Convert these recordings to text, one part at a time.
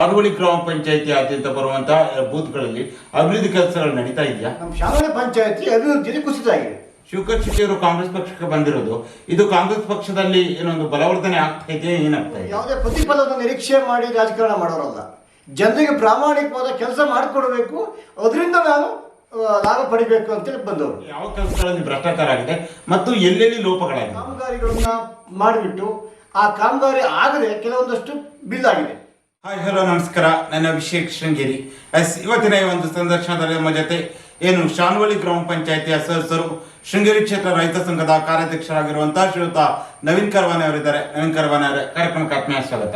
ಸಾರ್ವಜನಿಕ ಗ್ರಾಮ ಪಂಚಾಯತಿಯಾದ್ಯಂತ ಬರುವಂತಹ ಬೂತ್ಗಳಲ್ಲಿ ಅಭಿವೃದ್ಧಿ ಕೆಲಸಗಳು ನಡೀತಾ ಇದೆಯಾ? ನಮ್ಮ ಶಾಲೆ ಪಂಚಾಯತಿ ಅಭಿವೃದ್ಧಿಯಲ್ಲಿ ಕುಸಿತ ಆಗಿದೆ ಶಿವಕರ್ ಶೆಟ್ಟಿ ಅವರು ಕಾಂಗ್ರೆಸ್ ಪಕ್ಷಕ್ಕೆ ಬಂದಿರೋದು ಇದು ಕಾಂಗ್ರೆಸ್ ಪಕ್ಷದಲ್ಲಿ ಏನೊಂದು ಬಲವರ್ಧನೆ ಆಗ್ತಾ ಇದೆಯಾ ಏನಾಗ್ತಾ ಇದೆ ಯಾವುದೇ ಪ್ರತಿಫಲದ ನಿರೀಕ್ಷೆ ಮಾಡಿ ರಾಜಕಾರಣ ಮಾಡೋರಲ್ಲ. ಜನರಿಗೆ ಪ್ರಾಮಾಣಿಕವಾದ ಕೆಲಸ ಮಾಡಿಕೊಡಬೇಕು ಅದರಿಂದ ನಾನು ಲಾಭ ಪಡಿಬೇಕು ಅಂತೇಳಿ ಬಂದವರು. ಯಾವ ಕೆಲಸಗಳಲ್ಲಿ ಭ್ರಷ್ಟಾಚಾರ ಆಗಿದೆ ಮತ್ತು ಎಲ್ಲೆಲ್ಲಿ ಲೋಪಗಳಾಗಿದೆ ಕಾಮಗಾರಿಗಳನ್ನ ಮಾಡಿಬಿಟ್ಟು ಆ ಕಾಮಗಾರಿ ಆಗದೆ ಕೆಲವೊಂದಷ್ಟು ಬಿಲ್ ಆಗಿದೆ ಹಾಯ್ ಹಲೋ ನಮಸ್ಕಾರ. ನನ್ನ ಅಭಿಷೇಕ್ ಶೃಂಗೇರಿ. ಎಸ್ ಇವತ್ತಿನ ಈ ಒಂದು ಸಂದರ್ಶನದಲ್ಲಿ ನಮ್ಮ ಜೊತೆ ಏನು ಶಾನ್ವಳಿ ಗ್ರಾಮ ಪಂಚಾಯತಿಯ ಸದಸ್ಯರು ಶೃಂಗೇರಿ ಕ್ಷೇತ್ರ ರೈತ ಸಂಘದ ಕಾರ್ಯಾಧ್ಯಕ್ಷರಾಗಿರುವಂತಹ ಶ್ರೀಯುತ ನವೀನ್ ಕರ್ವಾನೆ ಅವರಿದ್ದಾರೆ. ನವೀನ್ ಕರ್ವಾನೆ ಅವರೇ ಕಾರ್ಯಕ್ರಮಕ್ಕೆ ಆತ್ಮೀಯ ಸ್ವಾಗತ.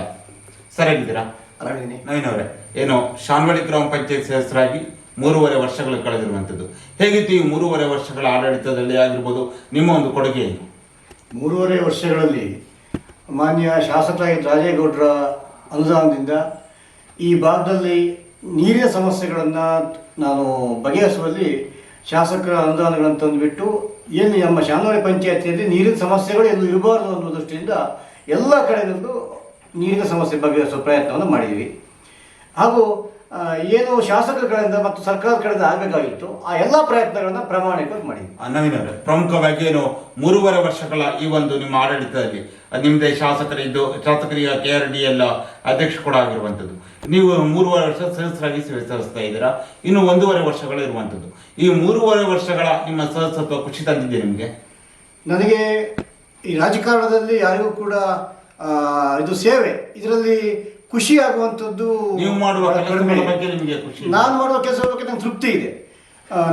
ಸರಿಯಾಗಿದ್ದೀರಾ? ಹೇಳಿದ್ದೀರಾ ನವೀನ್ ಅವರೇ ಏನು ಶಾನ್ವಳಿ ಗ್ರಾಮ ಪಂಚಾಯತ್ ಸದಸ್ಯರಾಗಿ ಮೂರುವರೆ ವರ್ಷಗಳು ಕಳೆದಿರುವಂಥದ್ದು. ಹೇಗಿತ್ತು ಈ ಮೂರುವರೆ ವರ್ಷಗಳ ಆಡಳಿತದಲ್ಲಿ ಆಗಿರ್ಬೋದು? ನಿಮ್ಮ ಒಂದು ಕೊಡುಗೆ ಏನು? ಮೂರುವರೆ ವರ್ಷಗಳಲ್ಲಿ ಮಾನ್ಯ ಶಾಸಕರಾಗಿ ರಾಜೇಗೌಡರ ಅನುದಾನದಿಂದ ಈ ಭಾಗದಲ್ಲಿ ನೀರಿನ ಸಮಸ್ಯೆಗಳನ್ನು ನಾನು ಬಗೆಹರಿಸುವಲ್ಲಿ ಶಾಸಕರ ಅನುದಾನಗಳನ್ನು ತಂದುಬಿಟ್ಟು ಏನು ನಮ್ಮ ಶಾನವಾಡಿ ಪಂಚಾಯತಿಯಲ್ಲಿ ನೀರಿನ ಸಮಸ್ಯೆಗಳು ಎಲ್ಲೂ ಇರಬಾರ್ದು ಅನ್ನೋ ದೃಷ್ಟಿಯಿಂದ ಎಲ್ಲ ಕಡೆಗಳಲ್ಲೂ ನೀರಿನ ಸಮಸ್ಯೆ ಬಗೆಹರಿಸುವ ಪ್ರಯತ್ನವನ್ನು ಮಾಡಿದ್ದೀವಿ ಹಾಗೂ ಏನು ಶಾಸಕರ ಕಡೆಯಿಂದ ಮತ್ತು ಸರ್ಕಾರದ ಕಡೆಯಿಂದ ಆಗಬೇಕಾಗಿತ್ತು. ಆ ಎಲ್ಲ ಪ್ರಯತ್ನಗಳನ್ನು ಪ್ರಾಮಾಣಿಕವಾಗಿ ಮಾಡಿ ನವೀನ್ ಅವರೇ ಪ್ರಮುಖವಾಗಿ ಏನು ಮೂರುವರೆ ವರ್ಷಗಳ ಈ ಒಂದು ನಿಮ್ಮ ಆಡಳಿತದಲ್ಲಿ ನಿಮ್ಮದೇ ಶಾಸಕರಿದ್ದು ಶಾಸಕರಿಗೆ ಕೆ ಆರ್ ಡಿ ಎಲ್ಲ ಅಧ್ಯಕ್ಷ ಕೂಡ ಆಗಿರುವಂಥದ್ದು. ನೀವು ಮೂರುವರೆ ವರ್ಷ ಸದಸ್ಯರಾಗಿ ಸಲ್ಲಿಸ್ತಾ ಇದ್ದೀರಾ? ಇನ್ನು ಒಂದೂವರೆ ವರ್ಷಗಳು ಇರುವಂಥದ್ದು. ಈ ಮೂರುವರೆ ವರ್ಷಗಳ ನಿಮ್ಮ ಸದಸ್ಯತ್ವ ಖುಷಿ ತಂದಿದೆ ನಿಮಗೆ? ನನಗೆ ಈ ರಾಜಕಾರಣದಲ್ಲಿ ಯಾರಿಗೂ ಕೂಡ ಇದು ಸೇವೆ. ಇದರಲ್ಲಿ ಖುಷಿ ಆಗುವಂಥದ್ದು ನೀವು ಮಾಡುವ ಕಡಿಮೆ. ಬಗ್ಗೆ ನಿಮಗೆ ಖುಷಿ ನಾನು ಮಾಡುವ ಕೆಲಸದ ಬಗ್ಗೆ ನಂಗೆ ತೃಪ್ತಿ ಇದೆ.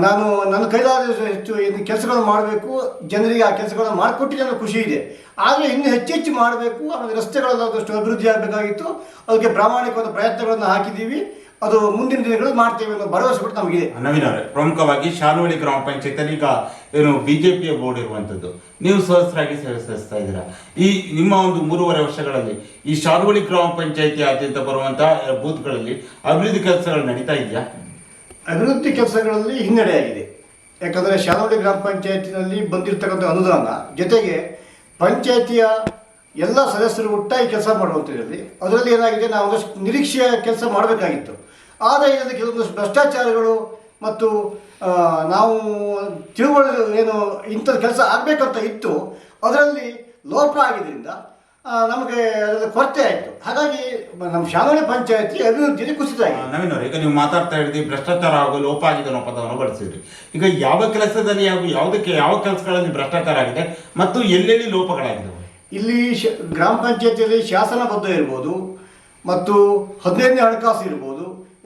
ನಾನು ನನ್ನ ಕೈಲಾದಷ್ಟು ಹೆಚ್ಚು ಏನು ಕೆಲಸಗಳನ್ನು ಮಾಡಬೇಕು ಜನರಿಗೆ ಆ ಕೆಲಸಗಳನ್ನು ಮಾಡಿಕೊಟ್ಟಿದ್ದೆ ನನಗೆ ಖುಷಿ ಇದೆ. ಆದರೆ ಇನ್ನೂ ಹೆಚ್ಚು ಹೆಚ್ಚು ಮಾಡಬೇಕು ಆಮೇಲೆ ರಸ್ತೆಗಳಲ್ಲಾದಷ್ಟು ಅಭಿವೃದ್ಧಿ ಆಗಬೇಕಾಗಿತ್ತು. ಅದಕ್ಕೆ ಪ್ರಾಮಾಣಿಕವಾದ ಪ್ರಯತ್ನಗಳನ್ನು ಹಾಕಿದ್ದೀವಿ. ಅದು ಮುಂದಿನ ದಿನಗಳು ಮಾಡ್ತೇವೆ ಅನ್ನೋ ಭರವಸೆ ಕೂಡ ನಮಗಿದೆ. ನವೀನ್ ಅವರೇ ಪ್ರಮುಖವಾಗಿ ಶಾನವಳಿ ಗ್ರಾಮ ಪಂಚಾಯತ್ ಈಗ ಏನು ಬಿಜೆಪಿಯ ಬೋರ್ಡ್ ಇರುವಂತದ್ದು. ನೀವು ಸದಸ್ಯರಾಗಿ ಸೇವೆ ಸಲ್ಲಿಸ್ತಾ ಇದ್ದೀರಾ. ಈ ನಿಮ್ಮ ಒಂದು ಮೂರುವರೆ ವರ್ಷಗಳಲ್ಲಿ ಈ ಶಾಲುವಳಿ ಗ್ರಾಮ ಪಂಚಾಯತಿ ಆದ್ಯಂತ ಬರುವಂತಹ ಬೂತ್ಗಳಲ್ಲಿ ಅಭಿವೃದ್ಧಿ ಕೆಲಸಗಳು ನಡೀತಾ ಇದೆಯಾ? ಅಭಿವೃದ್ಧಿ ಕೆಲಸಗಳಲ್ಲಿ ಹಿನ್ನಡೆಯಾಗಿದೆ ಯಾಕಂದರೆ ಶಾನವಡಿ ಗ್ರಾಮ ಪಂಚಾಯತಿನಲ್ಲಿ ಬಂದಿರತಕ್ಕಂಥ ಅನುದಾನ ಜೊತೆಗೆ ಪಂಚಾಯತಿಯ ಎಲ್ಲ ಸದಸ್ಯರು ಒಟ್ಟಾಗಿ ಕೆಲಸ ಮಾಡುವಂಥದ್ರಲ್ಲಿ ಅದರಲ್ಲಿ ಏನಾಗಿದೆ ನಾವು ಒಂದಷ್ಟು ನಿರೀಕ್ಷೆಯ ಕೆಲಸ ಮಾಡಬೇಕಾಗಿತ್ತು. ಆದರೆ ಇದರಲ್ಲಿ ಕೆಲವೊಂದಷ್ಟು ಭ್ರಷ್ಟಾಚಾರಗಳು ಮತ್ತು ನಾವು ತಿಳುವಳಿ ಏನು ಇಂಥದ್ದು ಕೆಲಸ ಆಗಬೇಕಂತ ಇತ್ತು ಅದರಲ್ಲಿ ಲೋಪ ಆಗಿದ್ದರಿಂದ ನಮಗೆ ಅದರ ಕೊರತೆ ಆಯಿತು. ಹಾಗಾಗಿ ನಮ್ಮ ಶಾನವಡಿ ಪಂಚಾಯತಿ ಅಭಿವೃದ್ಧಿಯಲ್ಲಿ ಕುಸಿತ ಆಗಿದೆ ನವೀನ್ ಅವರೇ ಈಗ ನೀವು ಮಾತಾಡ್ತಾ ಇದ್ದೀವಿ ಭ್ರಷ್ಟಾಚಾರ ಆಗೋ ಲೋಪ ಆಗಿದೆ ಅನ್ನೋ ಪದವನ್ನು ಬಳಸಿದ್ರಿ. ಈಗ ಯಾವ ಕೆಲಸದಲ್ಲಿ ಹಾಗೂ ಯಾವುದಕ್ಕೆ ಯಾವ ಕೆಲಸಗಳಲ್ಲಿ ಭ್ರಷ್ಟಾಚಾರ ಆಗಿದೆ ಮತ್ತು ಎಲ್ಲೆಲ್ಲಿ ಲೋಪಗಳಾಗಿದೆ ಇಲ್ಲಿ ಶ ಗ್ರಾಮ ಪಂಚಾಯತಿಯಲ್ಲಿ ಶಾಸನಬದ್ಧ ಇರ್ಬೋದು ಮತ್ತು ಹದಿನೈದನೇ ಹಣಕಾಸು ಇರ್ಬೋದು.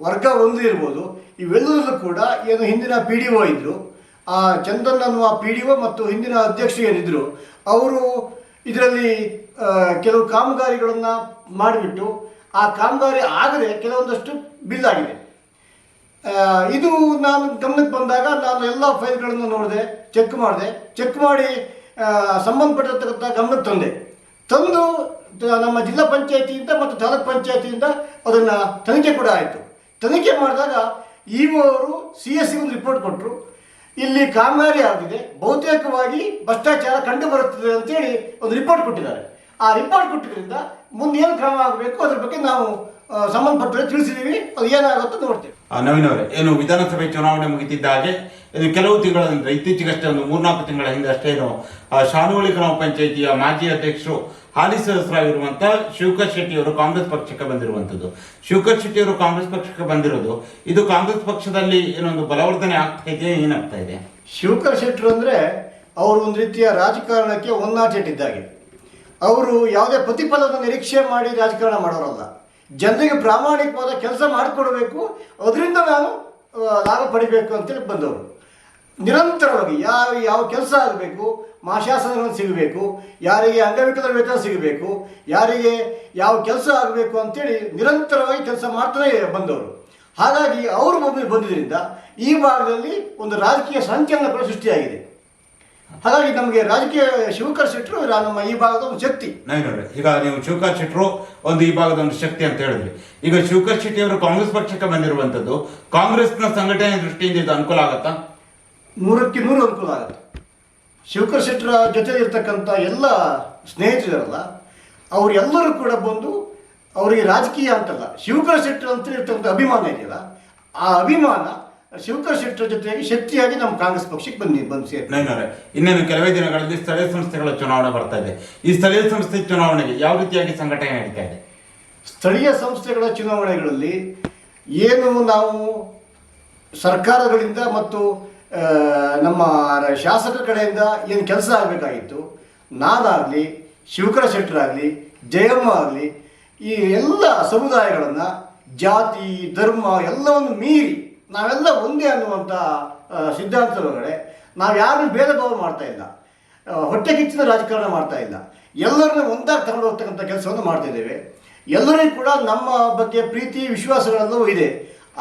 ವರ್ಗ ಒಂದು ಇರ್ಬೋದು ಇವೆಲ್ಲದರಲ್ಲೂ ಕೂಡ ಏನು ಹಿಂದಿನ ಪಿ ಡಿ ಒ ಇದ್ದರು ಆ ಚಂದನ್ ಅನ್ನುವ ಪಿ ಡಿ ಒ ಮತ್ತು ಹಿಂದಿನ ಅಧ್ಯಕ್ಷರು ಏನಿದ್ರು, ಅವರು ಇದರಲ್ಲಿ ಕೆಲವು ಕಾಮಗಾರಿಗಳನ್ನು ಮಾಡಿಬಿಟ್ಟು, ಆ ಕಾಮಗಾರಿ ಆಗದೆ ಕೆಲವೊಂದಷ್ಟು ಬಿಲ್ ಆಗಿದೆ. ಇದು ನಾನು ಗಮನಕ್ಕೆ ಬಂದಾಗ ನಾನು ಎಲ್ಲ ಫೈಲ್ಗಳನ್ನು ನೋಡಿದೆ ಚೆಕ್ ಮಾಡಿದೆ. ಚೆಕ್ ಮಾಡಿ ಸಂಬಂಧಪಟ್ಟಿರ್ತಕ್ಕಂಥ ಗಮನಕ್ಕೆ ತಂದೆ. ತಂದು ನಮ್ಮ ಜಿಲ್ಲಾ ಪಂಚಾಯತಿಯಿಂದ ಮತ್ತು ತಾಲೂಕ್ ಪಂಚಾಯತಿಯಿಂದ ಅದನ್ನು ತನಿಖೆ ಕೂಡ ಆಯಿತು. ತನಿಖೆ ಮಾಡಿದಾಗ ಇ ಅವರು ಸಿ ಎಸ್ ಒಂದು ರಿಪೋರ್ಟ್ ಕೊಟ್ಟರು ಇಲ್ಲಿ ಕಾಮಗಾರಿ ಆಗಿದೆ. ಬಹುತೇಕವಾಗಿ ಭ್ರಷ್ಟಾಚಾರ ಕಂಡು ಬರುತ್ತದೆ ಅಂತೇಳಿ ಒಂದು ರಿಪೋರ್ಟ್ ಕೊಟ್ಟಿದ್ದಾರೆ. ಆ ರಿಪೋರ್ಟ್ ಕೊಟ್ಟಿದ್ದರಿಂದ ಮುಂದೆ ಏನು ಕ್ರಮ ಆಗಬೇಕು, ಅದ್ರ ಬಗ್ಗೆ ನಾವು ಸಂಬಂಧಪಟ್ಟರೆ ತಿಳಿಸಿದ್ದೀವಿ. ಅದು ಏನಾಗುತ್ತೋ ನವೀನ್ ಅವರೇ ಏನು ವಿಧಾನಸಭೆ ಚುನಾವಣೆ ಮುಗಿತಿದ್ದ ಹಾಗೆ ಇದು ಕೆಲವು ತಿಂಗಳ ಇತ್ತೀಚೆಗಷ್ಟೇ ಒಂದು ಮೂರ್ನಾಲ್ಕು ತಿಂಗಳ ಹಿಂದೆ ಅಷ್ಟೇನು ಶಾನುವಳಿ ಗ್ರಾಮ ಪಂಚಾಯಿತಿಯ ಮಾಜಿ ಅಧ್ಯಕ್ಷರು ಹಾಲಿ ಸದಸ್ಯರಾಗಿರುವಂಥ ಶಿವಕರ್ ಶೆಟ್ಟಿ ಅವರು ಕಾಂಗ್ರೆಸ್ ಪಕ್ಷಕ್ಕೆ ಬಂದಿರುವಂತದ್ದು. ಶಿವಕರ್ ಶೆಟ್ಟಿಯವರು ಕಾಂಗ್ರೆಸ್ ಪಕ್ಷಕ್ಕೆ ಬಂದಿರೋದು, ಇದು ಕಾಂಗ್ರೆಸ್ ಪಕ್ಷದಲ್ಲಿ ಏನೊಂದು ಬಲವರ್ಧನೆ ಆಗ್ತಾ ಇದೆ ಏನಾಗ್ತಾ ಇದೆ? ಶಿವಕರ್ ಶೆಟ್ಟರು ಅಂದರೆ ಅವರು ಒಂದು ರೀತಿಯ ರಾಜಕಾರಣಕ್ಕೆ ಇದ್ದಾಗೆ. ಅವರು ಯಾವುದೇ ಪ್ರತಿಫಲದ ನಿರೀಕ್ಷೆ ಮಾಡಿ ರಾಜಕಾರಣ ಮಾಡೋರಲ್ಲ. ಜನರಿಗೆ ಪ್ರಾಮಾಣಿಕವಾದ ಕೆಲಸ ಮಾಡಿಕೊಡ್ಬೇಕು, ಅದರಿಂದ ನಾನು ಲಾಭ ಪಡಿಬೇಕು ಅಂತೇಳಿ ಬಂದವರು. ನಿರಂತರವಾಗಿ ಯಾವ ಯಾವ ಕೆಲಸ ಆಗಬೇಕು ಮಾಶಾಸನಗಳು ಸಿಗಬೇಕು ಯಾರಿಗೆ ಅಂಗವಿಕಲರ ವೇತನ ಸಿಗಬೇಕು ಯಾರಿಗೆ ಯಾವ ಕೆಲಸ ಆಗಬೇಕು ಅಂತೇಳಿ ನಿರಂತರವಾಗಿ ಕೆಲಸ ಮಾಡ್ತಾನೆ ಬಂದವರು. ಹಾಗಾಗಿ ಅವರು ಮೊಬೈಲ್ ಬಂದಿದ್ದರಿಂದ ಈ ಭಾಗದಲ್ಲಿ ಒಂದು ರಾಜಕೀಯ ಸಂಚಲನ ಕೂಡ ಸೃಷ್ಟಿಯಾಗಿದೆ. ಹಾಗಾಗಿ ನಮಗೆ ರಾಜಕೀಯ ಶಿವಕರ್ ಶೆಟ್ಟರು ನಮ್ಮ ಈ ಭಾಗದ ಒಂದು ಶಕ್ತಿ. ಅವರೇ ಈಗ ನೀವು ಶಿವಕರ್ ಶೆಟ್ಟರು ಒಂದು ಈ ಭಾಗದ ಒಂದು ಶಕ್ತಿ ಅಂತ ಹೇಳಿದ್ರಿ. ಈಗ ಶಿವಕರ್ ಶೆಟ್ಟಿ ಅವರು ಕಾಂಗ್ರೆಸ್ ಪಕ್ಷಕ್ಕೆ ಬಂದಿರುವಂಥದ್ದು ಕಾಂಗ್ರೆಸ್ನ ಸಂಘಟನೆ ದೃಷ್ಟಿಯಿಂದ ಇದು ಅನುಕೂಲ ಆಗತ್ತಾ? ನೂರಕ್ಕೆ ನೂರು ಅನುಕೂಲ ಆಗುತ್ತೆ. ಶಿವಕರ್ ಶೆಟ್ಟರ ಜೊತೆ ಇರ್ತಕ್ಕಂಥ ಎಲ್ಲ ಸ್ನೇಹಿತರಲ್ಲ ಅವರೆಲ್ಲರೂ ಕೂಡ ಬಂದು ಅವರಿಗೆ ರಾಜಕೀಯ ಅಂತಲ್ಲ ಶಿವಕರ ಶೆಟ್ಟರು ಅಂತ ಇರ್ತಕ್ಕಂಥ ಅಭಿಮಾನ ಇದೆಯಲ್ಲ ಆ ಅಭಿಮಾನ ಶಿವಕರ ಶೆಟ್ಟರ ಜೊತೆಗೆ ಶಕ್ತಿಯಾಗಿ ನಮ್ಮ ಕಾಂಗ್ರೆಸ್ ಪಕ್ಷಕ್ಕೆ ಬಂದು ಬಂದು ಸೇರಿ. ಇನ್ನೇನು ಕೆಲವೇ ದಿನಗಳಲ್ಲಿ ಸ್ಥಳೀಯ ಸಂಸ್ಥೆಗಳ ಚುನಾವಣೆ ಬರ್ತಾ ಇದೆ. ಈ ಸ್ಥಳೀಯ ಸಂಸ್ಥೆ ಚುನಾವಣೆಗೆ ಯಾವ ರೀತಿಯಾಗಿ ಸಂಘಟನೆ ನಡೀತಾ ಇದೆ? ಸ್ಥಳೀಯ ಸಂಸ್ಥೆಗಳ ಚುನಾವಣೆಗಳಲ್ಲಿ ಏನು ನಾವು ಸರ್ಕಾರಗಳಿಂದ ಮತ್ತು ನಮ್ಮ ಶಾಸಕರ ಕಡೆಯಿಂದ ಏನು ಕೆಲಸ ಆಗಬೇಕಾಗಿತ್ತು? ನಾನಾಗಲಿ ಶಿವಕರ ಶೆಟ್ಟರಾಗಲಿ, ಜಯಮ್ಮ ಆಗಲಿ, ಈ ಎಲ್ಲ ಸಮುದಾಯಗಳನ್ನು ಜಾತಿ, ಧರ್ಮ ಎಲ್ಲವನ್ನು ಮೀರಿ ನಾವೆಲ್ಲ ಒಂದೇ ಅನ್ನುವಂಥ ಸಿದ್ಧಾಂತದೊಳಗಡೆ ನಾವು ಯಾರನ್ನು ಭೇದ ಭಾವ ಮಾಡ್ತಾ ಇಲ್ಲ. ಹೊಟ್ಟೆ ಕಿಚ್ಚಿನ ರಾಜಕಾರಣ ಮಾಡ್ತಾ ಇಲ್ಲ. ಎಲ್ಲರನ್ನೂ ಒಂದಾಗಿ ತಗೊಂಡು ಹೋಗ್ತಕ್ಕಂಥ ಕೆಲಸವನ್ನು ಮಾಡ್ತಿದ್ದೇವೆ ಎಲ್ಲರಿಗೂ ಕೂಡ ನಮ್ಮ ಬಗ್ಗೆ ಪ್ರೀತಿ, ವಿಶ್ವಾಸಗಳೆಲ್ಲವೂ ಇದೆ.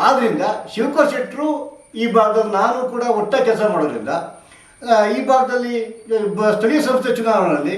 ಆದ್ದರಿಂದ ಶಿವಕುಮಾರ್ ಶೆಟ್ಟರು ಈ ಭಾಗದಲ್ಲಿ ನಾನು ಕೂಡ ಒಟ್ಟ ಕೆಲಸ ಮಾಡೋದ್ರಿಂದ ಈ ಭಾಗದಲ್ಲಿ ಸ್ಥಳೀಯ ಸಂಸ್ಥೆ ಚುನಾವಣೆಯಲ್ಲಿ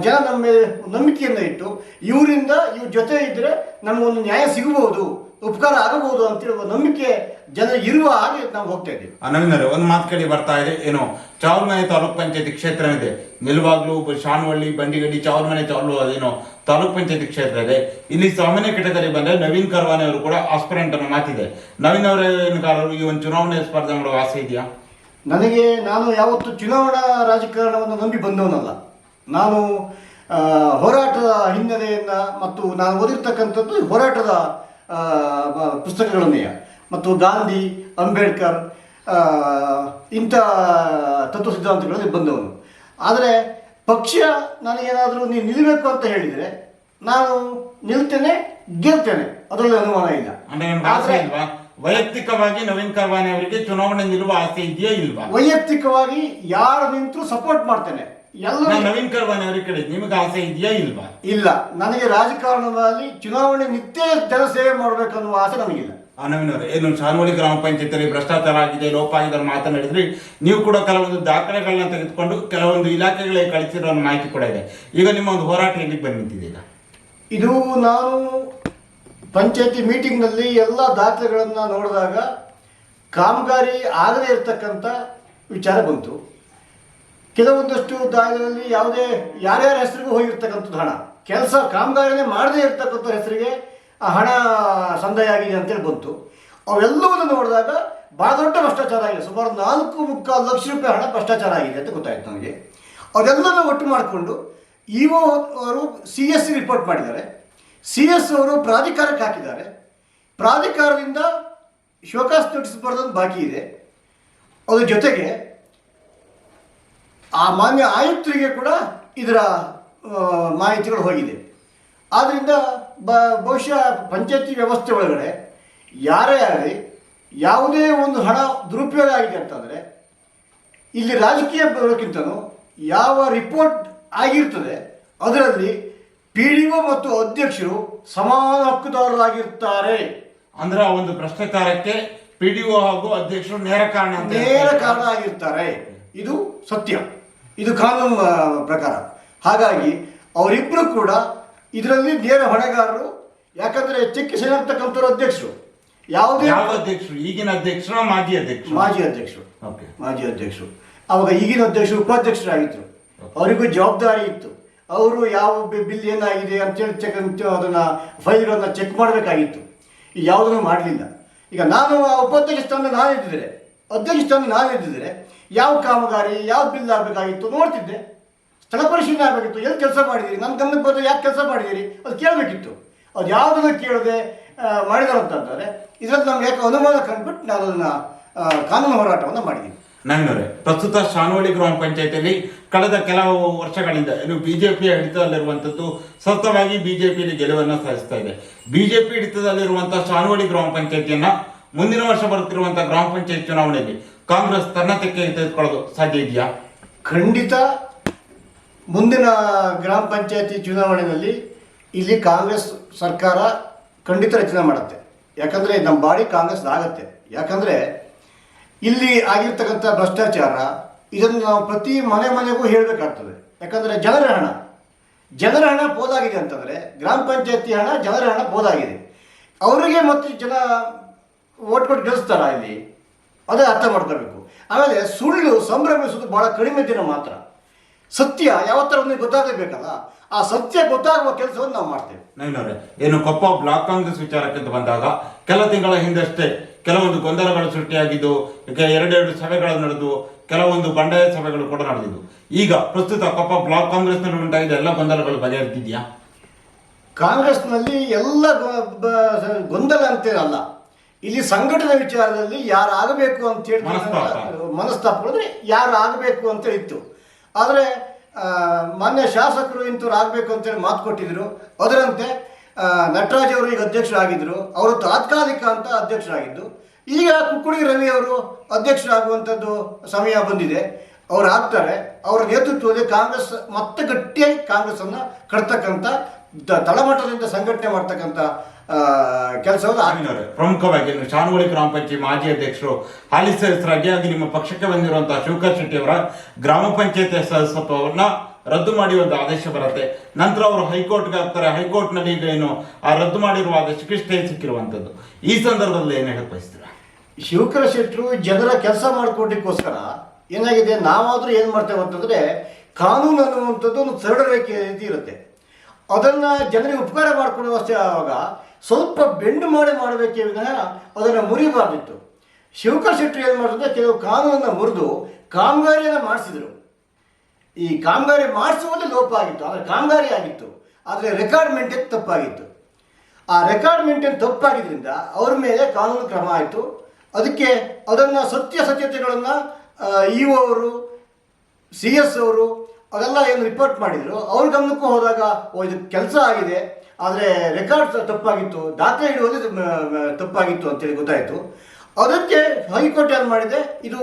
ಜನ ನಮ್ಮ ನಂಬಿಕೆಯನ್ನು ಇಟ್ಟು, ಇವರಿಂದ ಇವ್ರ ಜೊತೆ ಇದ್ದರೆ ನಮಗೊಂದು ನ್ಯಾಯ ಸಿಗಬಹುದು ಉಪಕಾರ ಆಗಬಹುದು ಅಂತೇಳುವ ನಂಬಿಕೆ ಜನ ಇರುವ ಹಾಗೆ ನಾವು ಹೋಗ್ತಾ ಇದ್ದೀವಿ. ನವೀನರೇ ಒಂದು ಮಾತು ಕೇಳಿ ಬರ್ತಾ ಇದೆ. ಏನು ಚಾವಲ್ಮನೆ ತಾಲೂಕ್ ಪಂಚಾಯತಿ ಕ್ಷೇತ್ರ ಇದೆ. ನಿಲ್ವಾಗ್ಲು ಶಾನವಳ್ಳಿ ಬಂಡಿಗಡ್ಡಿ ಚಾವಲ್ಮನೆ ಚಾವಲು ಅದೇನೋ ತಾಲೂಕ್ ಪಂಚಾಯತಿ ಕ್ಷೇತ್ರ ಇದೆ. ಇಲ್ಲಿ ಸಾಮಾನ್ಯ ಕಟ್ಟದಲ್ಲಿ ಬಂದ್ರೆ ನವೀನ್ ಕರ್ವಾನೆ ಅವರು ಕೂಡ ಆಸ್ಪಿರೆಂಟ್ ಅನ್ನೋ ಮಾತಿದೆ. ನವೀನ್ ಅವರೇನಕಾರರು ಈ ಒಂದು ಚುನಾವಣೆ ಸ್ಪರ್ಧೆ ಮಾಡುವ ಆಸೆ ಇದೆಯಾ? ನನಗೆ ನಾನು ಯಾವತ್ತು ಚುನಾವಣಾ ರಾಜಕಾರಣವನ್ನು ನಂಬಿ ಬಂದವನಲ್ಲ. ನಾನು ಹೋರಾಟದ ಹಿನ್ನೆಲೆಯನ್ನು ಮತ್ತು ನಾನು ಓದಿರ್ತಕ್ಕಂಥದ್ದು ಹೋರಾಟದ ಪುಸ್ತಕಗಳನ್ನೇ ಮತ್ತು ಗಾಂಧಿ ಅಂಬೇಡ್ಕರ್ ಇಂಥ ತತ್ವ ಸಿದ್ಧಾಂತಗಳಲ್ಲಿ ಬಂದವನು. ಆದರೆ ಪಕ್ಷ ನನಗೇನಾದರೂ ನೀವು ನಿಲ್ಲಬೇಕು ಅಂತ ಹೇಳಿದರೆ ನಾನು ನಿಲ್ತೇನೆ ಗೆಲ್ತೇನೆ. ಅದರಲ್ಲಿ ಅನುಮಾನ ಇಲ್ಲ. ಆದರೆ ವೈಯಕ್ತಿಕವಾಗಿ ನವೀನ್ ಕರ್ವಾನೆ ಅವರಿಗೆ ಚುನಾವಣೆ ನಿಲ್ಲುವ ಆಸೆ ಇದೆಯೇ ಇಲ್ವಾ? ವೈಯಕ್ತಿಕವಾಗಿ ಯಾರು ನಿಂತರೂ ಸಪೋರ್ಟ್ ಮಾಡ್ತೇನೆ. ಎಲ್ಲರೂ ನವೀನ್ ಕರ್ವಾನ್ ಅವರಿಗೆ ಕೇಳಿದ್ ನಿಮಗೆ ಆಸೆ ಇದೆಯಾ ಇಲ್ವಾ? ಇಲ್ಲ. ನನಗೆ ರಾಜಕಾರಣದಲ್ಲಿ ಚುನಾವಣೆ ನಿತ್ಯ ಜನ ಸೇವೆ ಮಾಡಬೇಕನ್ನುವ ಆಸೆ ನನಗಿಲ್ಲ. ಆ ನವೀನ್ ಅವರೇ ಏನು ಶಾನವಳ್ಳಿ ಗ್ರಾಮ ಪಂಚಾಯತಿಯಲ್ಲಿ ಭ್ರಷ್ಟಾಚಾರ ಆಗಿದೆ ಲೋಪ ಆಗಿದೆ ಮಾತನಾಡಿದ್ರಿ ನೀವು ಕೂಡ ಕೆಲವೊಂದು ದಾಖಲೆಗಳನ್ನ ತೆಗೆದುಕೊಂಡು ಕೆಲವೊಂದು ಇಲಾಖೆಗಳಿಗೆ ಕಳಿಸಿರೋ ಮಾಹಿತಿ ಕೂಡ ಇದೆ. ಈಗ ನಿಮ್ಮ ಒಂದು ಹೋರಾಟ ಎಲ್ಲಿಗೆ ಬಂದು ನಿಂತಿದೆ ಈಗ? ಇದು ನಾನು ಪಂಚಾಯತಿ ಮೀಟಿಂಗ್ನಲ್ಲಿ ಎಲ್ಲ ದಾಖಲೆಗಳನ್ನು ನೋಡಿದಾಗ ಕಾಮಗಾರಿ ಆಗದೇ ಇರತಕ್ಕಂಥ ವಿಚಾರ ಬಂತು. ಕೆಲವೊಂದಷ್ಟು ದಾಳಿಗಳಲ್ಲಿ ಯಾವುದೇ, ಯಾರ್ಯಾರ ಹೆಸರಿಗೂ ಹೋಗಿರ್ತಕ್ಕಂಥದ್ದು ಹಣ. ಕೆಲಸ ಕಾಮಗಾರಿನೇ ಮಾಡದೇ ಇರತಕ್ಕಂಥ ಹೆಸರಿಗೆ ಆ ಹಣ ಸಂದಾಯ ಆಗಿದೆ ಅಂತೇಳಿ ಬಂತು. ಅವೆಲ್ಲವನ್ನು ನೋಡಿದಾಗ ಭಾಳ ದೊಡ್ಡ ಭ್ರಷ್ಟಾಚಾರ ಆಗಿದೆ. ಸುಮಾರು ನಾಲ್ಕು ಮುಕ್ಕಾಲು ಲಕ್ಷ ರೂಪಾಯಿ ಹಣ ಭ್ರಷ್ಟಾಚಾರ ಆಗಿದೆ ಅಂತ ಗೊತ್ತಾಯ್ತು ನಮಗೆ. ಅದೆಲ್ಲನೂ ಒಟ್ಟು ಮಾಡಿಕೊಂಡು ಇ ಒ ಅವರು ಸಿ ಎಸ್ ರಿಪೋರ್ಟ್ ಮಾಡಿದ್ದಾರೆ. ಸಿ ಎಸ್ ಅವರು ಪ್ರಾಧಿಕಾರಕ್ಕೆ ಹಾಕಿದ್ದಾರೆ. ಪ್ರಾಧಿಕಾರದಿಂದ ಶೋಕಾಸ್ ನೋಟಿಸ್ ಬರೋದೊಂದು ಬಾಕಿ ಇದೆ. ಅದ್ರ ಜೊತೆಗೆ ಆ ಮಾನ್ಯ ಆಯುಕ್ತರಿಗೆ ಕೂಡ ಇದರ ಮಾಹಿತಿಗಳು ಹೋಗಿದೆ. ಆದ್ದರಿಂದ ಬ ಬಹುಶಃ ಪಂಚಾಯತಿ ವ್ಯವಸ್ಥೆ ಒಳಗಡೆ ಯಾರೇ ಆಗಲಿ ಯಾವುದೇ ಒಂದು ಹಣ ದುರುಪಯೋಗ ಆಗಿದೆ ಅಂತಂದರೆ ಇಲ್ಲಿ ರಾಜಕೀಯ ಬರೋಕ್ಕಿಂತನೂ ಯಾವ ರಿಪೋರ್ಟ್ ಆಗಿರ್ತದೆ ಅದರಲ್ಲಿ ಪಿ ಡಿ ಒ ಮತ್ತು ಅಧ್ಯಕ್ಷರು ಸಮಾನ ಹಕ್ಕುದಾರರಾಗಿರ್ತಾರೆ. ಅಂದ್ರೆ ಆ ಒಂದು ಭ್ರಷ್ಟಾಚಾರಕ್ಕೆ ಪಿ ಡಿ ಒ ಹಾಗೂ ಅಧ್ಯಕ್ಷರು ನೇರ ಕಾರಣ ಅಂತ ನೇರ ಕಾರಣ ಆಗಿರ್ತಾರೆ. ಇದು ಸತ್ಯ. ಇದು ಕಾನೂನು ಪ್ರಕಾರ. ಹಾಗಾಗಿ ಅವರಿಬ್ಬರು ಕೂಡ ಇದರಲ್ಲಿ ನೇರ ಹೊಣೆಗಾರರು ಯಾಕಂದ್ರೆ ಚೆಕ್ ಸೇರ್ತಕ್ಕಂಥವ್ರು ಅಧ್ಯಕ್ಷರು. ಯಾವುದೇ ಯಾವ ಅಧ್ಯಕ್ಷರು? ಈಗಿನ ಅಧ್ಯಕ್ಷರು ಮಾಜಿ ಅಧ್ಯಕ್ಷರು? ಮಾಜಿ ಅಧ್ಯಕ್ಷರು. ಮಾಜಿ ಅಧ್ಯಕ್ಷರು. ಅವಾಗ ಈಗಿನ ಅಧ್ಯಕ್ಷರು ಉಪಾಧ್ಯಕ್ಷರಾಗಿದ್ದರು ಅವರಿಗೂ ಜವಾಬ್ದಾರಿ ಇತ್ತು. ಅವರು ಯಾವ ಬಿಲ್ ಏನಾಗಿದೆ ಅಂತೇಳಿ ಚೆಕ್ ಅಂತ ಅದನ್ನು ಫೈಲ್ಗಳನ್ನು ಚೆಕ್ ಮಾಡಬೇಕಾಗಿತ್ತು. ಈಗ ಯಾವುದನ್ನು ಮಾಡಲಿಲ್ಲ. ಈಗ ನಾನು ಆ ಉಪಾಧ್ಯಕ್ಷ ಸ್ಥಾನ ನಾನು ಇದ್ದಿದ್ರೆ ಅಧ್ಯಕ್ಷ ಸ್ಥಾನ ನಾನು ಇದ್ದಿದ್ರೆ ಯಾವ ಕಾಮಗಾರಿ, ಯಾವ ಬಿಲ್ ಆಗಬೇಕಾಗಿತ್ತು ನೋಡ್ತಿದ್ದೆ. ಸ್ಥಳ ಪರಿಶೀಲನೆ ಆಗಬೇಕಿತ್ತು. ಎಲ್ಲಿ ಕೆಲಸ ಮಾಡಿದ್ದೀರಿ? ನನ್ನ ಗಮನಕ್ಕೆ ಬಂದು ಯಾಕೆ ಕೆಲಸ ಮಾಡಿದ್ದೀರಿ? ಅದು ಕೇಳಬೇಕಿತ್ತು. ಅದು ಯಾವುದನ್ನು ಕೇಳದೆ ಮಾಡಿದರು ಅಂತಂದರೆ ಇದರಲ್ಲಿ ನಮ್ಗೆ ಯಾಕೆ ಅನುಮಾನ ಕಂಡುಬಿಟ್ಟು ನಾನು ಅದನ್ನು ಕಾನೂನು ಹೋರಾಟವನ್ನು ಮಾಡಿದ್ದೀನಿ ನನ್ನವರೇ ಪ್ರಸ್ತುತ ಶಾನವಳ್ಳಿ ಗ್ರಾಮ ಪಂಚಾಯತಿಯಲ್ಲಿ ಕಳೆದ ಕೆಲವು ವರ್ಷಗಳಿಂದ, ಇದು ಬಿಜೆಪಿಯ ಹಿಡಿತದಲ್ಲಿರುವಂಥದ್ದು ಸತತವಾಗಿ ಪಿಯಲ್ಲಿ ಗೆಲುವನ್ನು ಸಾಧಿಸ್ತಾ ಇದೆ. ಬಿಜೆಪಿ ಹಿಡಿತದಲ್ಲಿರುವಂತಹ ಶಾನವಳ್ಳಿ ಗ್ರಾಮ ಪಂಚಾಯತಿಯನ್ನ ಮುಂದಿನ ವರ್ಷ ಬರುತ್ತಿರುವಂತಹ ಗ್ರಾಮ ಪಂಚಾಯತ್ ಚುನಾವಣೆಯಲ್ಲಿ ಕಾಂಗ್ರೆಸ್ ತನ್ನ ತೆಕ್ಕೆ ತೆಗೆದುಕೊಳ್ಳೋದು ಸಾಧ್ಯ ಇದೆಯಾ? ಖಂಡಿತ. ಮುಂದಿನ ಗ್ರಾಮ ಪಂಚಾಯತಿ ಚುನಾವಣೆಯಲ್ಲಿ ಇಲ್ಲಿ ಕಾಂಗ್ರೆಸ್ ಸರ್ಕಾರ ಖಂಡಿತ ರಚನೆ ಮಾಡುತ್ತೆ. ಯಾಕಂದರೆ ನಮ್ಮ ಬಾಡಿ ಕಾಂಗ್ರೆಸ್ ಆಗತ್ತೆ. ಯಾಕಂದರೆ ಇಲ್ಲಿ ಆಗಿರ್ತಕ್ಕಂಥ ಭ್ರಷ್ಟಾಚಾರ, ಇದನ್ನು ನಾವು ಪ್ರತಿ ಮನೆ ಮನೆಗೂ ಹೇಳಬೇಕಾಗ್ತದೆ. ಯಾಕಂದರೆ ಜನರ ಹಣ. ಜನರ ಹಣ ಪೋಲಾಗಿದೆ ಅಂತಂದರೆ, ಗ್ರಾಮ ಪಂಚಾಯತಿ ಹಣ, ಜನರ ಹಣ ಪೋಲಾಗಿದೆ ಅವರಿಗೆ ಮತ್ತೆ ಜನ ಓಟ್ ಕೊಟ್ಟು ಗೆಲ್ಲಿಸ್ತಾರ ಇಲ್ಲಿ? ಅದೇ ಅರ್ಥ ಮಾಡ್ಕೋಬೇಕು ಆಮೇಲೆ ಸುಳ್ಳು ಸಂಭ್ರಮಿಸೋದು ಭಾಳ ಕಡಿಮೆ ದಿನ ಮಾತ್ರ. ಸತ್ಯ ಯಾವತ್ತರ ಒಂದು ಗೊತ್ತಾಗಬೇಕಲ್ಲ ಆ ಸತ್ಯ ಗೊತ್ತಾಗುವ ಕೆಲಸವನ್ನು ನಾವು ಮಾಡ್ತೇವೆ. ನವೀನವ್ರೆ ಏನು ಕೊಪ್ಪ ಬ್ಲಾಕ್ ಕಾಂಗ್ರೆಸ್ ವಿಚಾರಕ್ಕೆ ಅಂತ ಬಂದಾಗ ಕೆಲ ತಿಂಗಳ ಹಿಂದಷ್ಟೇ ಕೆಲವೊಂದು ಗೊಂದಲಗಳು ಸೃಷ್ಟಿಯಾಗಿದ್ದು ಎರಡೆರಡು ಸಭೆಗಳು ನಡೆದು ಕೆಲವೊಂದು ಬಂಡಾಯ ಸಭೆಗಳು ಕೂಡ ನಡೆದಿದ್ದು. ಈಗ ಪ್ರಸ್ತುತ ಕೊಪ್ಪ ಬ್ಲಾಕ್ ಕಾಂಗ್ರೆಸ್ನಲ್ಲಿ ಉಂಟಾಗಿದ್ದ ಎಲ್ಲ ಗೊಂದಲಗಳು ಬಗೆಹರಿದಿದೆಯಾ ಕಾಂಗ್ರೆಸ್ನಲ್ಲಿ ಎಲ್ಲ ಗೊಂದಲ ಅಂತೇನಲ್ಲ. ಇಲ್ಲಿ ಸಂಘಟನೆ ವಿಚಾರದಲ್ಲಿ ಯಾರು ಆಗಬೇಕು ಅಂತ. ಮನಸ್ತಾಪ. ಅಂದ್ರೆ ಯಾರು ಆಗಬೇಕು ಅಂತ ಇತ್ತು. ಆದರೆ ಮಾನ್ಯ ಶಾಸಕರು ಇಂಥವ್ರು ಆಗಬೇಕು ಅಂತೇಳಿ ಮಾತು ಕೊಟ್ಟಿದ್ರು. ಅದರಂತೆ ನಟರಾಜ್ ಅವರು ಈಗ ಅಧ್ಯಕ್ಷರಾಗಿದ್ದರು ಅವರು ತಾತ್ಕಾಲಿಕ ಅಂತ ಅಧ್ಯಕ್ಷರಾಗಿದ್ದು. ಈಗ ಕುಕ್ಕುಡಿ ರವಿ ಅವರು ಅಧ್ಯಕ್ಷರಾಗುವಂಥದ್ದು ಸಮಯ ಬಂದಿದೆ. ಅವ್ರು ಆಗ್ತಾರೆ. ಅವರ ನೇತೃತ್ವದಲ್ಲಿ ಕಾಂಗ್ರೆಸ್ ಮತ್ತೆ ಗಟ್ಟಿಯಾಗಿ ಕಾಂಗ್ರೆಸ್ಸನ್ನು ಕಟ್ತಕ್ಕಂಥ ತಳಮಟ್ಟದಿಂದ ಸಂಘಟನೆ ಮಾಡ್ತಕ್ಕಂಥ ಕೆಲಸವನ್ನು ಆಗಿದೆ ನವೀನವ್ರೆ ಪ್ರಮುಖವಾಗಿ ಶಾನುವಳಿ ಗ್ರಾಮ ಪಂಚಾಯತ್ ಮಾಜಿ ಅಧ್ಯಕ್ಷರು ಹಾಲಿ ಸದಸ್ಯರಾಗಿ ಹಾಗೆ ನಿಮ್ಮ ಪಕ್ಷಕ್ಕೆ ಬಂದಿರುವಂತಹ ಶಿವಕರ್ ಶೆಟ್ಟಿ ಅವರ ಗ್ರಾಮ ಪಂಚಾಯತ್ ಸದಸ್ಯತ್ವವನ್ನ ರದ್ದು ಮಾಡಿ ಒಂದು ಆದೇಶ ಬರುತ್ತೆ. ನಂತರ ಅವರು ಹೈಕೋರ್ಟ್ಗೆ ಹಾಕ್ತಾರೆ. ಹೈಕೋರ್ಟ್ನಲ್ಲಿ ಈಗ ಏನು ಆ ರದ್ದು ಮಾಡಿರುವ ಆದೇಶಕ್ಕೆ ಸ್ಟೇ ಸಿಕ್ಕಿರುವಂಥದ್ದು ಈ ಸಂದರ್ಭದಲ್ಲಿ ಏನು ಹೇಳಕ್ ಬಯಸ್ತೀರಾ? ಶಿವಕರ ಶೆಟ್ಟರು ಜನರ ಕೆಲಸ ಮಾಡಿಕೊಡ್ಲಿಕ್ಕೋಸ್ಕರ ಏನಾಗಿದೆ? ನಾವಾದರೂ ಏನು ಮಾಡ್ತೇವೆ ಅಂತಂದರೆ ಕಾನೂನು ಅನ್ನುವಂಥದ್ದು ಒಂದು ಸರಳ ರೇಖೆ ರೀತಿ ಇರುತ್ತೆ. ಅದನ್ನು ಜನರಿಗೆ ಉಪಕಾರ ಮಾಡಿಕೊಡುವ ಅಷ್ಟೇ ಆವಾಗ ಸ್ವಲ್ಪ ಬೆಂಡು ಮಾಡಿ ಮಾಡಬೇಕೇ ವಿನಃ ಅದನ್ನು ಮುರಿಬಾರ್ದಿತ್ತು. ಶಿವಕರ್ ಶೆಟ್ಟರು ಏನು ಮಾಡಿದ್ರೆ ಕೆಲವು ಕಾನೂನನ್ನು ಮುರಿದು ಕಾಮಗಾರಿಯನ್ನು ಮಾಡಿಸಿದರು. ಈ ಕಾಮಗಾರಿ ಮಾಡಿಸುವುದು ಲೋಪ ಆಗಿತ್ತು, ಆದರೆ ಕಾಮಗಾರಿ ಆಗಿತ್ತು. ಆದರೆ ರೆಕಾರ್ಡ್ ಮೇಂಟೈನ್ ತಪ್ಪಾಗಿತ್ತು. ಆ ರೆಕಾರ್ಡ್ ಮೇಂಟೈನ್ ತಪ್ಪಾಗಿದ್ದರಿಂದ ಅವ್ರ ಮೇಲೆ ಕಾನೂನು ಕ್ರಮ ಆಯಿತು. ಅದಕ್ಕೆ ಅದನ್ನು ಸತ್ಯ ಸತ್ಯತೆಗಳನ್ನು ಇ ಅವರು, ಸಿ ಎಸ್ ಅವರು, ಅದೆಲ್ಲ ಏನು ರಿಪೋರ್ಟ್ ಮಾಡಿದರು. ಅವ್ರ ಗಮನಕ್ಕೂ ಹೋದಾಗ, ಓ, ಇದು ಕೆಲಸ ಆಗಿದೆ. ಆದರೆ ರೆಕಾರ್ಡ್ಸ್ ತಪ್ಪಾಗಿತ್ತು. ದಾಖಲೆ ಹಿಡಿಯೋದು ತಪ್ಪಾಗಿತ್ತು ಅಂತೇಳಿ ಗೊತ್ತಾಯಿತು. ಅದಕ್ಕೆ ಹೈಕೋರ್ಟ್ ಏನು ಮಾಡಿದೆ? ಇದು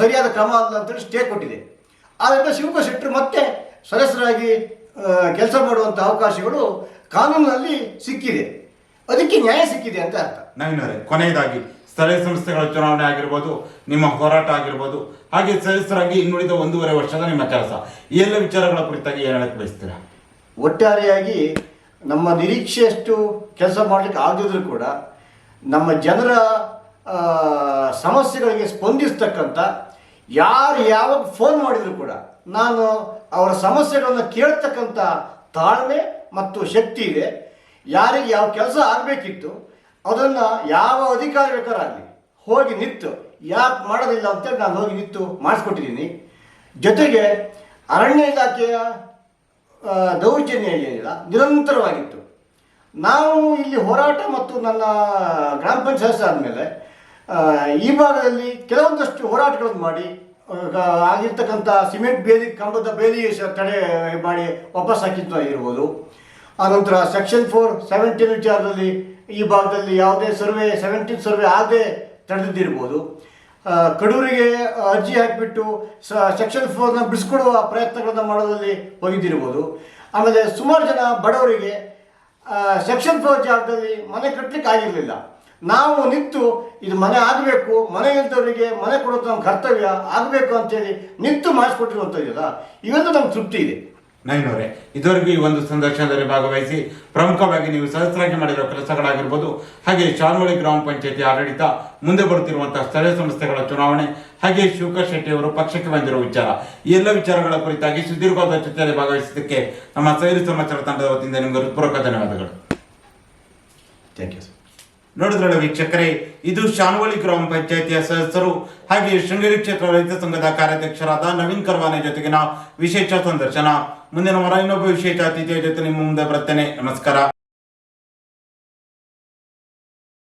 ಸರಿಯಾದ ಕ್ರಮ ಅಲ್ಲ ಅಂತೇಳಿ ಸ್ಟೇ ಕೊಟ್ಟಿದೆ. ಆದ್ದರಿಂದ ಶಿವಕ ಶೆಟ್ಟರು ಮತ್ತೆ ಸದಸ್ಯರಾಗಿ ಕೆಲಸ ಮಾಡುವಂಥ ಅವಕಾಶಗಳು ಕಾನೂನಿನಲ್ಲಿ ಸಿಕ್ಕಿದೆ. ಅದಕ್ಕೆ ನ್ಯಾಯ ಸಿಕ್ಕಿದೆ ಅಂತ ಅರ್ಥ. ನವೀನವರೇ ಕೊನೆಯದಾಗಿ ಸ್ಥಳೀಯ ಸಂಸ್ಥೆಗಳ ಚುನಾವಣೆ ಆಗಿರ್ಬೋದು ನಿಮ್ಮ ಹೋರಾಟ ಆಗಿರ್ಬೋದು ಹಾಗೆ ಸದಸ್ಯರಾಗಿ ಇನ್ನುಳಿದ ಒಂದೂವರೆ ವರ್ಷದ ನಿಮ್ಮ ಕೆಲಸ. ಈ ಎಲ್ಲ ವಿಚಾರಗಳ ಕುರಿತಾಗಿ ಏನು ಹೇಳಕ್ಕೆ ಬಯಸ್ತೀರಾ? ಒಟ್ಟಾರೆಯಾಗಿ ನಮ್ಮ ನಿರೀಕ್ಷೆಯಷ್ಟು ಕೆಲಸ ಮಾಡಲಿಕ್ಕೆ ಆಗದಿದ್ರೂ ಕೂಡ ನಮ್ಮ ಜನರ ಸಮಸ್ಯೆಗಳಿಗೆ ಸ್ಪಂದಿಸ್ತಕ್ಕಂಥ ಯಾರು ಯಾವಾಗ ಫೋನ್ ಮಾಡಿದರೂ ಕೂಡ ನಾನು ಅವರ ಸಮಸ್ಯೆಗಳನ್ನು ಕೇಳ್ತಕ್ಕಂಥ ತಾಳ್ಮೆ ಮತ್ತು ಶಕ್ತಿ ಇದೆ. ಯಾರಿಗೆ ಯಾವ ಕೆಲಸ ಆಗಬೇಕಿತ್ತು, ಅದನ್ನು ಯಾವ ಅಧಿಕಾರಿ ಬೇಕಾರಾಗಲಿ ಹೋಗಿ ನಿಂತು ಯಾಕೆ ಮಾಡೋದಿಲ್ಲ ಅಂತೇಳಿ ನಾನು ಹೋಗಿ ನಿಂತು ಮಾಡಿಸ್ಕೊಟ್ಟಿದ್ದೀನಿ. ಜೊತೆಗೆ ಅರಣ್ಯ ಇಲಾಖೆಯ ದೌರ್ಜನ್ಯ ಏನಿಲ್ಲ, ನಿರಂತರವಾಗಿತ್ತು. ನಾವು ಇಲ್ಲಿ ಹೋರಾಟ ಮತ್ತು ನನ್ನ ಗ್ರಾಮ ಪಂಚಾಯತ್ ಆದಮೇಲೆ ಈ ಭಾಗದಲ್ಲಿ ಕೆಲವೊಂದಷ್ಟು ಹೋರಾಟಗಳನ್ನು ಮಾಡಿ ಆಗಿರ್ತಕ್ಕಂಥ ಸಿಮೆಂಟ್ ಬೇಲಿ, ಕಂಬದ ಬೇಲಿ ತಡೆ ಮಾಡಿ ವಾಪಸ್ ಹಾಕಿದ್ದು ಆಗಿರ್ಬೋದು ಆನಂತರ ಸೆಕ್ಷನ್ ಫೋರ್ ಸೆವೆಂಟೀನ್ ವಿಚಾರದಲ್ಲಿ ಈ ಭಾಗದಲ್ಲಿ ಯಾವುದೇ ಸರ್ವೆ, ಸೆವೆಂಟೀನ್ ಸರ್ವೆ ಆಗದೆ ತಡೆದಿದ್ದಿರ್ಬೋದು. ಕಡೂರಿಗೆ ಅರ್ಜಿ ಹಾಕಿಬಿಟ್ಟು ಸೆಕ್ಷನ್ ಫೋರ್ನ ಬಿಡಿಸ್ಕೊಡುವ ಪ್ರಯತ್ನಗಳನ್ನು ಮಾಡೋದಲ್ಲಿ ಹೋಗಿದ್ದಿರ್ಬೋದು ಆಮೇಲೆ ಸುಮಾರು ಜನ ಬಡವರಿಗೆ ಸೆಕ್ಷನ್ ಫೋರ್ ಜಾಗದಲ್ಲಿ ಮನೆ ಕಟ್ಟಲಿಕ್ಕೆ ಆಗಿರಲಿಲ್ಲ. ನಾವು ನಿಂತು ಇದು ಮನೆ ಆಗಬೇಕು, ಮನೆ ಇಲ್ದವರಿಗೆ ಮನೆ ಕೊಡೋದು ನಮ್ಮ ಕರ್ತವ್ಯ, ಆಗಬೇಕು ಅಂತೇಳಿ ನಿಂತು ಮಾಡಿಸ್ಕೊಟ್ಟಿರುವಂಥದ್ದಿಲ್ಲ, ಇವೆಲ್ಲ ನಮ್ಗೆ ತೃಪ್ತಿ ಇದೆ. ನೈನವರೇ ಇದುವರೆಗೂ ಈ ಒಂದು ಸಂದರ್ಶನದಲ್ಲಿ ಭಾಗವಹಿಸಿ ಪ್ರಮುಖವಾಗಿ ನೀವು ಸದಸ್ಯರಾಗಿ ಮಾಡಿರುವ ಕೆಲಸಗಳಾಗಿರ್ಬೋದು, ಹಾಗೆ ಶಾನುವಳಿ ಗ್ರಾಮ ಪಂಚಾಯತಿ ಆಡಳಿತ ಮುಂದೆ ಬರುತ್ತಿರುವಂತಹ ಸ್ಥಳೀಯ ಸಂಸ್ಥೆಗಳ ಚುನಾವಣೆ, ಹಾಗೆ ಶಿವಕರ್ ಶೆಟ್ಟಿ ಅವರು ಪಕ್ಷಕ್ಕೆ ಬಂದಿರುವ ವಿಚಾರ. ಈ ಎಲ್ಲ ವಿಚಾರಗಳ ಕುರಿತಾಗಿ ಸುದೀರ್ಘವಾದ ಚರ್ಚೆಯಲ್ಲಿ ಭಾಗವಹಿಸಿದ್ದಕ್ಕೆ ನಮ್ಮ ಸೈರು ಸಮಾಚಾರ ತಂಡದ ವತಿಯಿಂದ ನಿಮಗೆ ಹೃತ್ಪೂರ್ವಕ ಧನ್ಯವಾದಗಳು. ಥ್ಯಾಂಕ್ ಯು ನೋಡಿದ್ರಲ್ಲ ವೀಕ್ಷಕರೇ, ಇದು ಶಾನುವಳಿ ಗ್ರಾಮ ಪಂಚಾಯತಿಯ ಸದಸ್ಯರು ಹಾಗೆ ಶೃಂಗೇರಿ ಕ್ಷೇತ್ರ ರೈತ ಸಂಘದ ಕಾರ್ಯಾಧ್ಯಕ್ಷರಾದ ನವೀನ್ ಕರ್ವಾನೆ ಜೊತೆಗಿನ ವಿಶೇಷ ಸಂದರ್ಶನ. ಮುಂದಿನ ವಾರ ಇನ್ನೊಬ್ಬ ವಿಶೇಷ ಅತಿಥಿಯ ಜೊತೆ ನಿಮ್ಮ ಮುಂದೆ ಬರ್ತೇನೆ ನಮಸ್ಕಾರ.